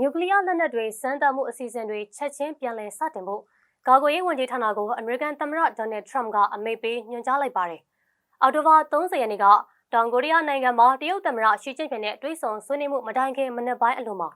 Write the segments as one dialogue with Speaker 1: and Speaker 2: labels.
Speaker 1: နျူကလ িয়ার လက်နက်တွေစမ်းသပ်မှုအစီအစဉ်တွေချက်ချင်းပြန်လည်စတင်ဖို့ကာကွယ်ရေးဝန်ကြီးဌာနကိုအမေရိကန်သမ္မတဒေါ်နယ်ထရမ့်ကအမိန့်ပေးညွှန်ကြားလိုက်ပါတယ်။အော်တိုဘာ30ရက်နေ့ကတောင်ကိုရီးယားနိုင်ငံမှာတရုတ်သမ္မတရှီကျင့်ဖျင်နဲ့တွေ့ဆုံဆွေးနွေးမှုမတိုင်ခင်မနက်ပိုင်းအလိုမှာ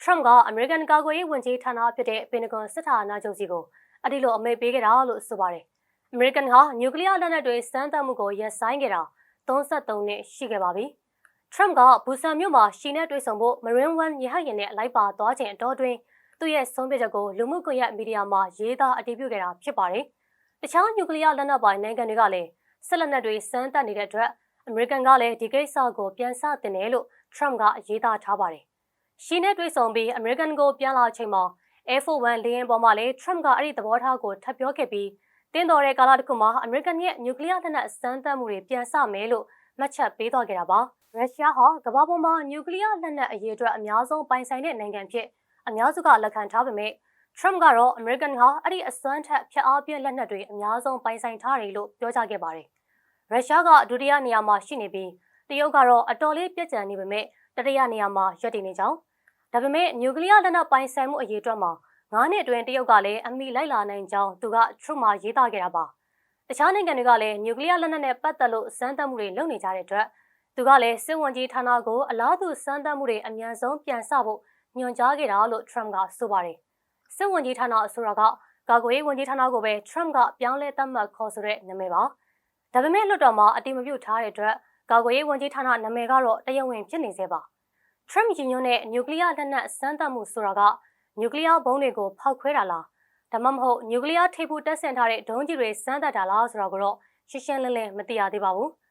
Speaker 1: ထရမ့်ကအမေရိကန်ကာကွယ်ရေးဝန်ကြီးဌာနဖြစ်တဲ့ပင်တဂွန်စစ်ဌာနချုပ်စီကိုအဒီလိုအမိန့်ပေးခဲ့တာလို့ဆိုပါတယ်။အမေရိကန်ဟာနျူကလ িয়ার လက်နက်တွေစမ်းသပ်မှုကိုရပ်ဆိုင်းခဲ့တာ33နှစ်ရှိခဲ့ပါပြီ။ ထရမ့်ကဘူဆန်မြို့မှာရှီနဲ့တွေ့ဆုံဖို့မရင်းဝမ်ရဟတ်ရင်နဲ့လိုက်ပါသွားချိန်အတော်တွင်သူ့ရဲ့ဆုံးဖြတ်ချက်ကိုလူမှုကွန်ရက်မီဒီယာမှာရေးသားအတည်ပြုခဲ့တာဖြစ်ပါတယ်။တခြားနျူကလ িয়ার လက်နက်ပိုင်နိုင်ငံတွေကလည်းဆက်လက်နက်တွေစမ်းသပ်နေတဲ့အတွက်အမေရိကန်ကလည်းဒီကိစ္စကိုပြန်ဆတင်တယ်လို့ထရမ့်ကရေးသားထားပါတယ်။ရှီနဲ့တွေ့ဆုံပြီးအမေရိကန်ကိုပြန်လာချိန်မှာ Air Force One လေယာဉ်ပေါ်မှာလည်းထရမ့်ကအဲ့ဒီသဘောထားကိုထပ်ပြောခဲ့ပြီးတင်းတော်တဲ့ကာလတစ်ခုမှာအမေရိကန်ရဲ့နျူကလ িয়ার လက်နက်စမ်းသပ်မှုတွေပြန်ဆမယ်လို့မှတ်ချက်ပေးသွားခဲ့တာပါ။ ရုရှားဟာကမ္ဘာပေါ်မှာနျူကလ িয়ার လက်နက်အရေးအတွက်အများဆုံးပိုင်ဆိုင်တဲ့နိုင်ငံဖြစ်အများစုကလက်ခံထားပေမဲ့ထရမ့်ကတော့အမေရိကန်ဟာအဲ့ဒီအစွမ်းထက်ဖျက်အားပြည့်လက်နက်တွေအများဆုံးပိုင်ဆိုင်ထားတယ်လို့ပြောကြားခဲ့ပါတယ်။ရုရှားကဒုတိယနေရာမှာရှိနေပြီးတရုတ်ကတော့အတော်လေးပြည့်ကျန်နေပေမဲ့တတိယနေရာမှာရပ်တည်နေကြောင်းဒါပေမဲ့နျူကလ িয়ার လက်နက်ပိုင်ဆိုင်မှုအရေးအတွက်မှာငါးနှစ်အတွင်းတရုတ်ကလည်းအမိလိုက်လာနိုင်ကြောင်းသူကထရမ့်မှာရေးသားခဲ့တာပါ။တခြားနိုင်ငံတွေကလည်းနျူကလ িয়ার လက်နက်နဲ့ပတ်သက်လို့စမ်းသပ်မှုတွေလုပ်နေကြတဲ့အတွက် သူကလည်းစစ်ဝန်ကြီးဌာနကိုအလားတူစမ်းသပ်မှုတွေအမြန်ဆုံးပြန်ဆဖို့ညွှန်ကြားခဲ့တာလို့ထရမ့်ကဆိုပါတယ်။စစ်ဝန်ကြီးဌာနအဆိုတော်ကကာကွယ်ရေးဝန်ကြီးဌာနကိုပဲထရမ့်ကပြောင်းလဲသတ်မှတ်ခေါ်ဆိုတဲ့နာမည်ပါ။ဒါပေမဲ့လွှတ်တော်မှာအတိမပြုထားတဲ့အတွက်ကာကွယ်ရေးဝန်ကြီးဌာနနာမည်ကတော့တရားဝင်ဖြစ်နေသေးပါ။ Trump ညွှန်ညွှန်းတဲ့နျူကလ িয়ার လက်နက်စမ်းသပ်မှုဆိုတာကနျူကလ িয়ার ဘုံးတွေကိုဖောက်ခွဲတာလားဒါမှမဟုတ်နျူကလ িয়ার ထိပ်ဖူးတက်ဆင်ထားတဲ့ဒုံးကျည်တွေစမ်းသပ်တာလားဆိုတာကိုတော့ရှင်းရှင်းလင်းလင်းမသိရသေးပါဘူး။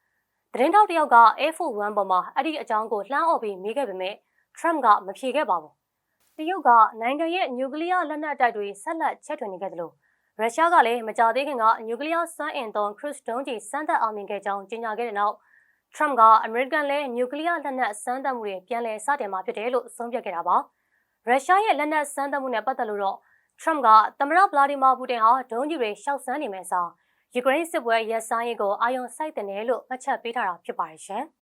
Speaker 1: သတင်းထောက်တယောက်က Air Force One ပေါ်မှာအဲ့ဒီအကြောင်းကိုလှမ်းអော်ပြီးမေးခဲ့ပေမဲ့ Trump ကမဖြေခဲ့ပါဘူး။တရုတ်ကနိုင်ငံရဲ့နျူကလ িয়ার လက်နက်တိုက်တွေဆက်လက်ချက်ထွင်နေခဲ့တယ်လို့ရုရှားကလည်းမကြသေးခင်ကနျူကလ িয়ার စွမ်းအင်သုံး cruise ဒုံးကျည်စမ်းသပ်အောင်မြင်ခဲ့ကြောင်းကြေညာခဲ့တဲ့နောက် Trump ကအမေရိကန်လည်းနျူကလ িয়ার လက်နက်စမ်းသပ်မှုတွေပြန်လည်စတင်မှာဖြစ်တယ်လို့ဆုံးဖြတ်ခဲ့တာပါ။ရုရှားရဲ့လက်နက်စမ်းသပ်မှုနဲ့ပတ်သက်လို့တော့ Trump ကသမ္မတဗလာဒီမာပူတင်ဟာဒုံးကျည်တွေရှောက်ဆန်းနေမယ်ဆို ယူကရိန်းစစ်ပွဲရပ်ဆိုင်းရေးကိုအာရုံစိုက်တင်တယ်လို့မှတ်ချက်ပေးထားတာဖြစ်ပါတယ်ရှင်။